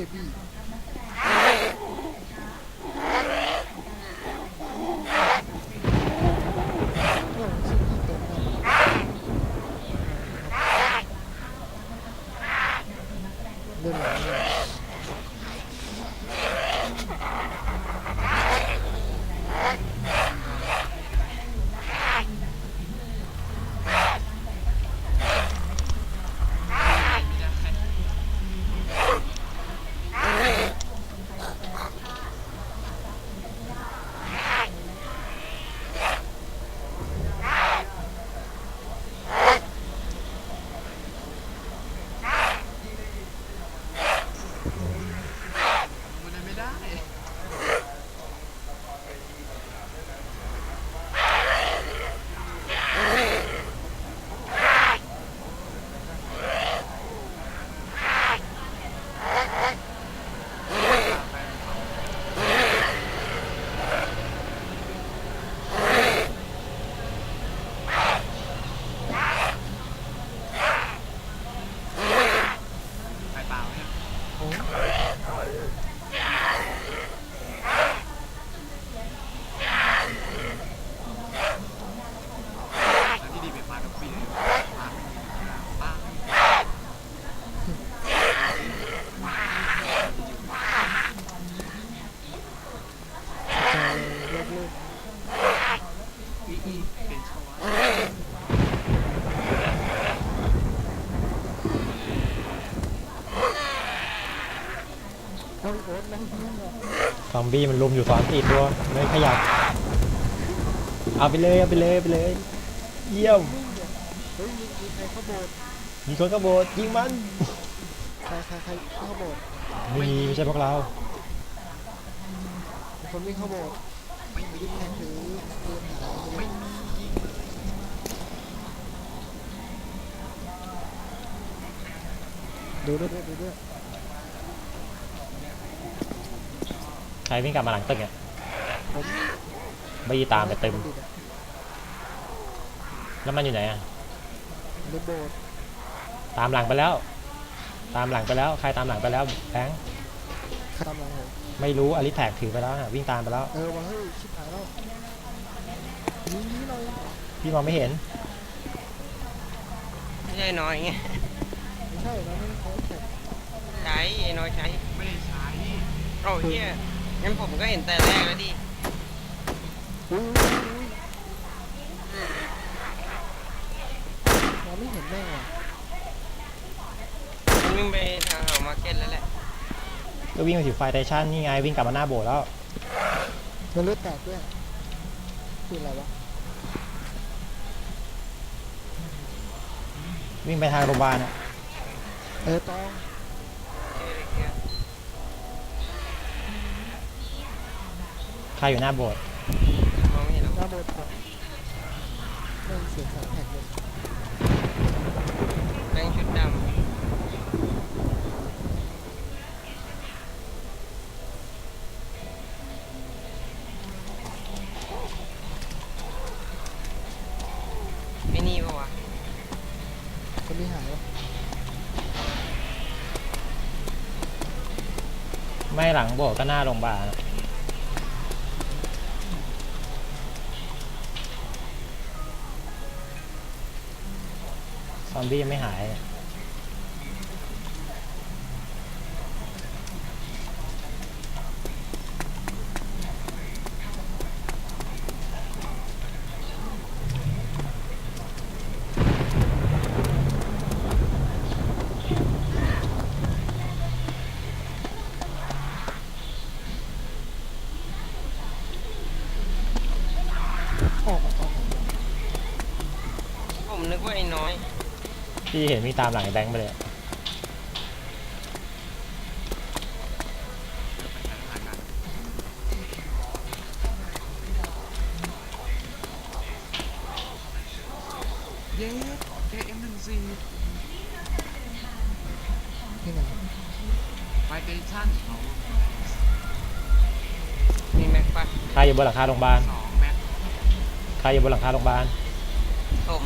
เชียบี้โอ้เชียบี้เต็มเลยเดินหลังเลย มันไม่ได้ ไปเปล่าเนี่ย โอ้ แล้วที่ดีเป็นปลากับปีเลยปลาปลา ใจเลิกเลิก อีอีเป็นชัวร์ เอาโอ๊ตนั่งที่นั่งเลย ซ อมบี้มันลุมอยู่สองสี่ตัวไม่ขยับเอาไปเลยเอาไปเลยเอาไปเลย เยี่ยมเฮ้ยมีมีใครเข้าโบสถ์มีคนกระโบดยิงมันใครใครใครเข้าโบสถ์ไม่มีไม่ใช่พวกเรามีคนวิ่งเข้าโบสถ์ไม่มีวิ่งแทนถือปืนหาไม่มียิงดูด้วยดูด้วย ใครวิ่งกลับมาหลังตึกเนี่ยผมบีตามไปเต็มดิดอะแล้วมันอยู่ไหนอะในโบสถ์ตามหลังไปแล้ว ตามหลังไปแล้ว ใครตามหลังไปแล้วแบงค์ข้ามหลังผมไม่รู้อลิแท็กถือไปแล้วน่ะวิ่งตามไปแล้ว เออว่าเฮ้ยชิบหายแล้วหนี่นี่หน่อยพี่มองไม่เห็น ไม่ใช่น้อยไงไม่ใช่เราไม่ได้ใช้แท็กใช้ไอ้น้อยใช้ไม่ได้ใช้โอ้เฮีย งั้นผมก็เห็นแต่แรกแล้วดิอุ้ยเราไม่เห็นแม่งว่ะมันวิ่งไปทางหามาร์เก็ตแล้วแหละก็วิ่งไปถึงไฟเตชันนี่ไงวิ่งกลับมาหน้าโบสถ์แล้ว มันเลือดแตกด้วยคืออะไรวะวิ่งไปทางโรงพยาบาลอะเออต้อง เออเฮีย ใครอยู่หน้าโบสถ์มองไม่เห็นหรอกหน้าโบสถ์ไม่เสียงสามแท็กเลยแดงชุดดำไอ้นี่ปะวะคนนี้หายไม่หลังโบสถ์ก็หน้าโรงพยาบาลอะ อมบี้ยังไม่หายออกมาตอนไหน ผมนึกว่าไอ้น้อย พี่เห็นมีตามหลังไอ้แบงค์ไปเลยอะเย้เอ็มหนึ่งสี่ที่ไหนไฟเตชั่นเขามีแม็กปะใครอยู่บนหลังคาโรงพยาบาลสองแม็กใครอยู่บนหลังคาโรงพยาบาลผม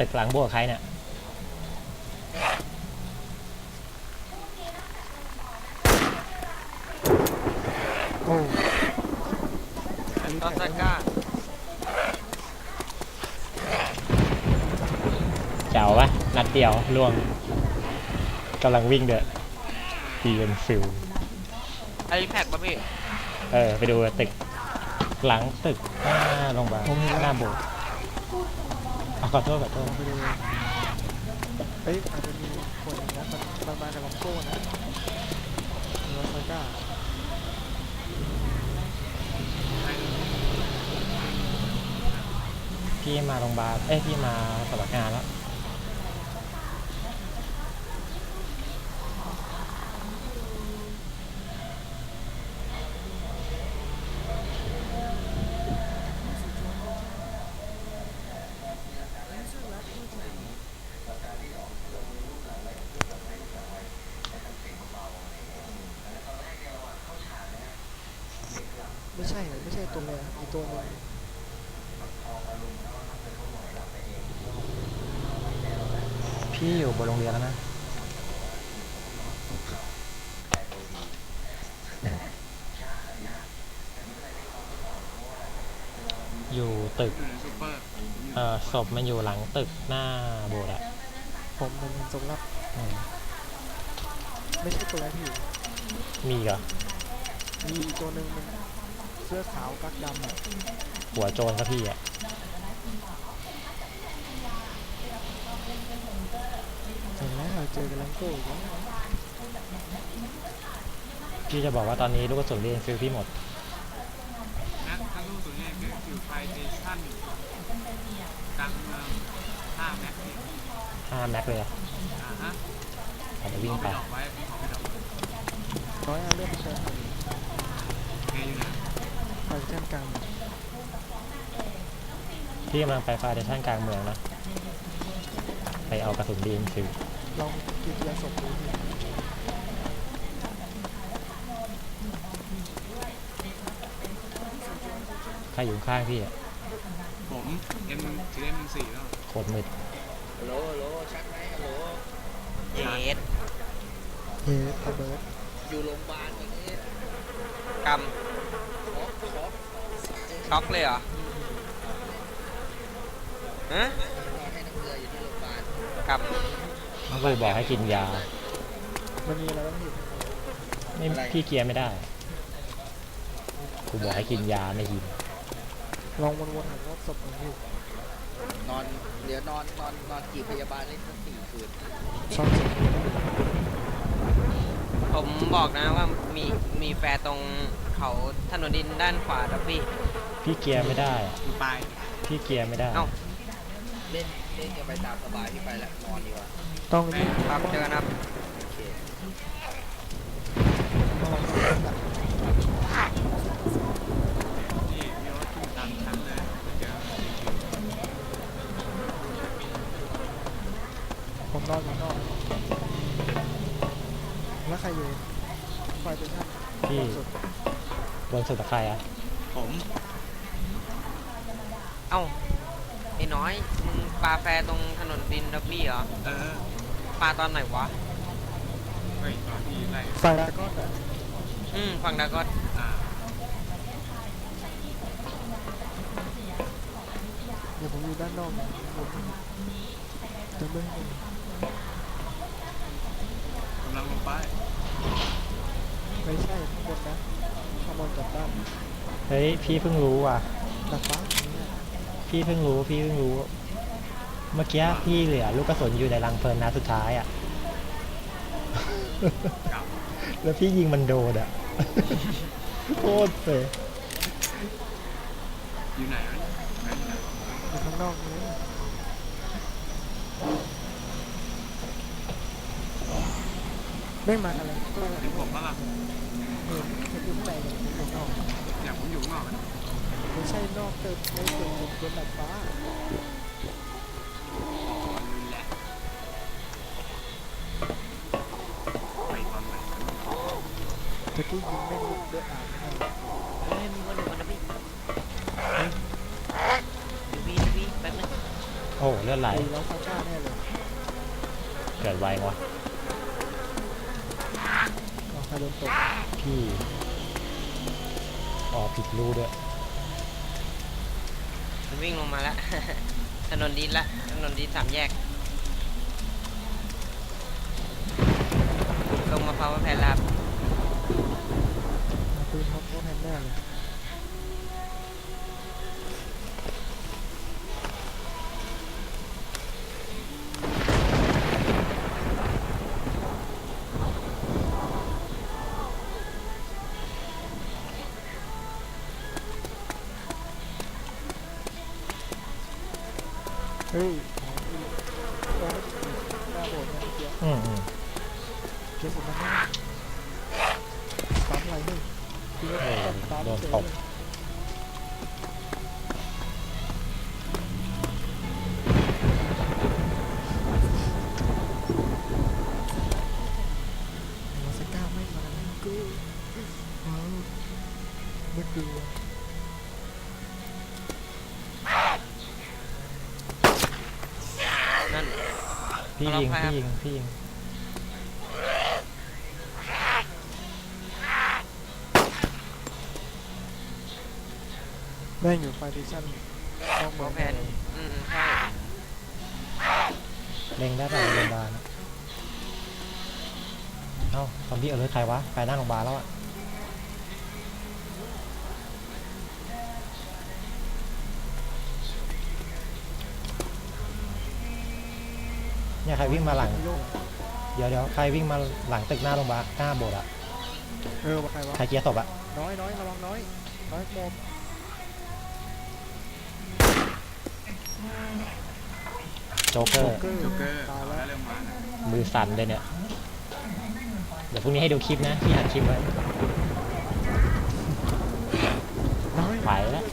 ตึกหลังโบสถ์ใครเนี่ยโอ้ลอสก้าเจ๋วปะนัดเดียวล่วงกำลังวิ่งเด้อตีเป็นฟิลไอแพดป่ะพี่เออ ไปดูตึก หลังตึกหน้าโรงพยาบาลหน้าโบสถ์เอาขอโทษขอโทษไปดูเอ้ยอาจจะมีคนนะมันมันมากับลำโซ่นะรถไฟก้าพี่มาโรงพยาบาลเอ้ยพี่มาสมัครงานแล้ว ไม่ใช่ไม่ใช่ตัวเมียอีกตัวหนึงพี่อยู่บนโรงเรียนแล้วนะอยู่ตึกอยู่ในซูเปอร์เอ่อศพมันอยู่หลังตึกหน้าโบสถ์อะผมมันเป็นทรงรับอืมไม่ใช่ตัวแรกที่อยู่มีอีกเหรอมีอีกตัวหนึ่งมันเสื้อขาวกักดำอะหัวโจรก็พี่อะเจอแล้วเจอกับลังโก้อีกแล้วพี่จะบอกว่าตอนนี้ลูกกระสุนเรียนฟิลพี่หมดนะถ้าลูกตัวนี้คือฟิวไฟเทชั่นกลางเมืองห้าแม็กเนี่ย5แม็กเลยอะอ่าฮะอาจจะวิ่งเอาไปไปดอกไว้พี่ขอไปดอกไว้ ร้อยอันเลือดเชิญแกอยู่ไหน ไปแท่นกลางพี่กำลังไปฟาเดชั่นกลางเมืองนะ ไปเอากระสุนเรียนฟิลลองกินยาศพดูดิใครอยู่ข้างพี่อะผมเอ็มทีเอ็มสี่แล้วโคตรมืดเยสเฮ้ยระเบิดกำ ช็อกเลยเหรอฮะกำน้องเลยบอกให้กินยา มันมีอะไรบ้างพี่ไม่พี่เกียร์ไม่ได้กูบอกให้กินยาไม่กิน ลองวนๆหารอบศพหน่อยพี่นอนเดี๋ยวนอนนอนนอนกี่พยาบาลเล่นสักสี่คืนซ่อนศพผมบอกนะว่ามีมีแฟร์ตรงเขาถนนดินด้านขวาครับพี่ พี่เกียร์ไม่ได้อะอยู่ปลาย พี่เกียร์ไม่ได้ เอ้า เล่นเล่นกันไปตามสบายที่ไปแหละนอนดีกว่าต้องนี่ครับเจอกันครับโอเคต้องลองดักนี่พี่โอ๊ตขึ้นตามชั้นเลยไปเจอผมนอนอยู่นอกแล้วใครอยู่ไฟเป็นท่านพี่สุดบนสุดตะใครอะผม เอ้าไอ้น้อยมึงปลาแฟร์ตรงถนนดินดับบี้เหรอเออปลาตอนไหนวะเฮ้ยตอนที่ไล่ไฟดราก้อนอะอืมฝั่งดาก็อ่าเดี๋ยวผมอยู่ด้านนอกนะผมเดินไปให้ดูกำลังลงไปไม่ใช่ข้างบนนะข้างบนกับด้านเฮ้ยพี่เพิ่งรู้ว่ะดาดฟ้าอย่างเงี้ย พี่เพิ่งรู้พี่เพิ่งรู้ เมื่อกี้พี่เหลือลูกกระสุนอยู่ในรังเพลิงนัดสุดท้ายอะกลับแล้วพี่ยิงมันโดนอะโคตรเฟยอยู่ไหนวะไหนอยู่ไหนวะอยู่ข้างนอกนี้ไม่มาอะไรก็เห็นผมปะล่ะเห็นเห็นอยู่ข้างในเลยเห็นอยู่ข้างนอกอยากผมอยู่ข้างนอกนะ ไม่ใช่นอกเติมในเติมบนดาดฟ้าอ๋อนี่แหละไปตอนไหนตะกี้ยิงแม่งลุกเดือดอาบให้เฮ้ยมีคนอยู่บนนะพี่ดูวีดูวีแป๊บนึงโอ้เลือดไหลไอ้เราซาก้าแน่เลยเกิดไววะเอาใครโดนตกพี่อ๋อผิดรูด้วยมัน วิ่งลงมาแล้ว ถนนดีละ ถนนดีสามแยก ลงมาพาวเวอร์แพนลาบเอาปืนท็อปโอแพนแน่เลย ฮ้ยหน้าโบดเนี่ยเมื่อกี้อืมอืมเก็บผมมามอะไรให้คือว่าเออปั๊มโดนตบเลย พี่เอายิงล็อกไว้ครับพี่ยิงพี่ยิงแม่งอยู่ไฟดิชั่นนอกเมืพาอวงแพนอืมใช่เล็งได้ป่ะโรงพยาบาลอะเอ้าซอมบี้เอารถใครวะไปหน้าโรงพยาบาลแล้วอะ เนี่ยใครวิ่งมาหลังโยกเดี๋ยวเดี๋ยวใครวิ่งมาหลังตึกหน้าโรงพยาบาลหน้าโบสถ์อะเออว่าใครวะ ใครเกียร์ตบอะน้อยน้อยระวังน้อย น้อยโมมโจ๊กเกอร์เกอร์โจ๊กเกอร์ตายเอาแล้วแล้วเริ่มมานะมือสั่นเลยเนี่ย เดี๋ยวพรุ่งนี้ให้ดูคลิปนะพี่หัดคลิปไว้น้อยไปแล้ว